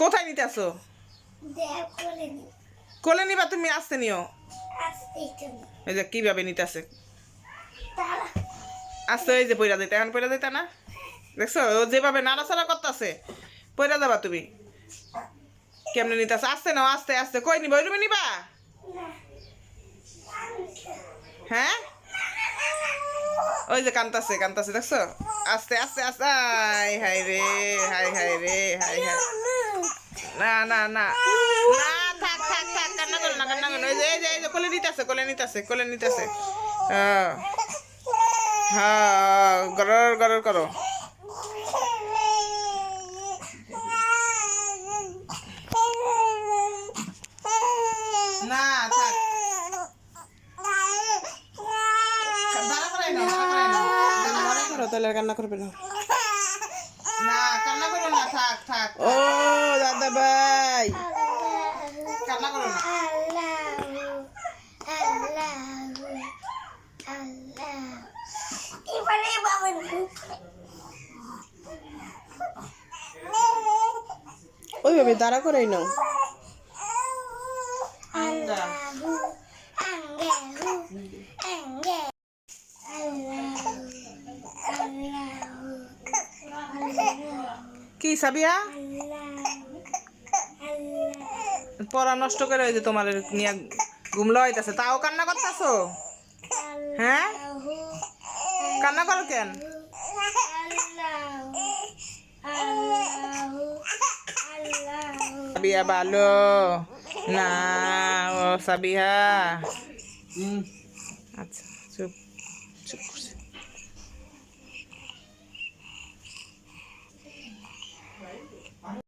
কোথায় নিতে আসো? কোলে নিবা তুমি আসতে নিও। এই যে কীভাবে নিতে আসে? আসতে এই যে পয়রা দিতে। এখন পয়রা দিতে না? দেখছ? ও যেভাবে নাড়াচাড়া করতেছে পয়রা যাবা তুমি। কেমনে নিতে আসে? আসতে নাও আস্তে আস্তে। কই নিবা? ওই রুমে নিবা? হ্যাঁ? ওই যে কান্তাছে কান্তাছে, দেখছ? আস্তে আস্তে আস্তে হাই হাই রে হাই হাই রে হাই হাই না না না। না, থাক থাক থাক, কান্না করো না, কান্না করো ওই যে, এই যে, কোলে নিতেছে কোলে নিতেছে কোলে নিতেছে। হ্যাঁ। হ্যাঁ গরর গরর করো না থাক দাঁড়া করাই নাও, দাঁড়া করাই নাও। দাঁড়া করো, তাহলে কান্না করবে না। ও দাদা ভাই। কান্না করো না। ওইভাবে দাঁড়া করাই নাও। কি সাবিয়া? পড়া নষ্ট করে ওই যে তোমার নিয়ে ঘুমলো হইতাছে তাও কান্না করতেছো? হ্যাঁ? কান্না করো কেন? সাবিয়া ভালো। না ও সাবিহা আচ্ছা চুপ চুপ করছে।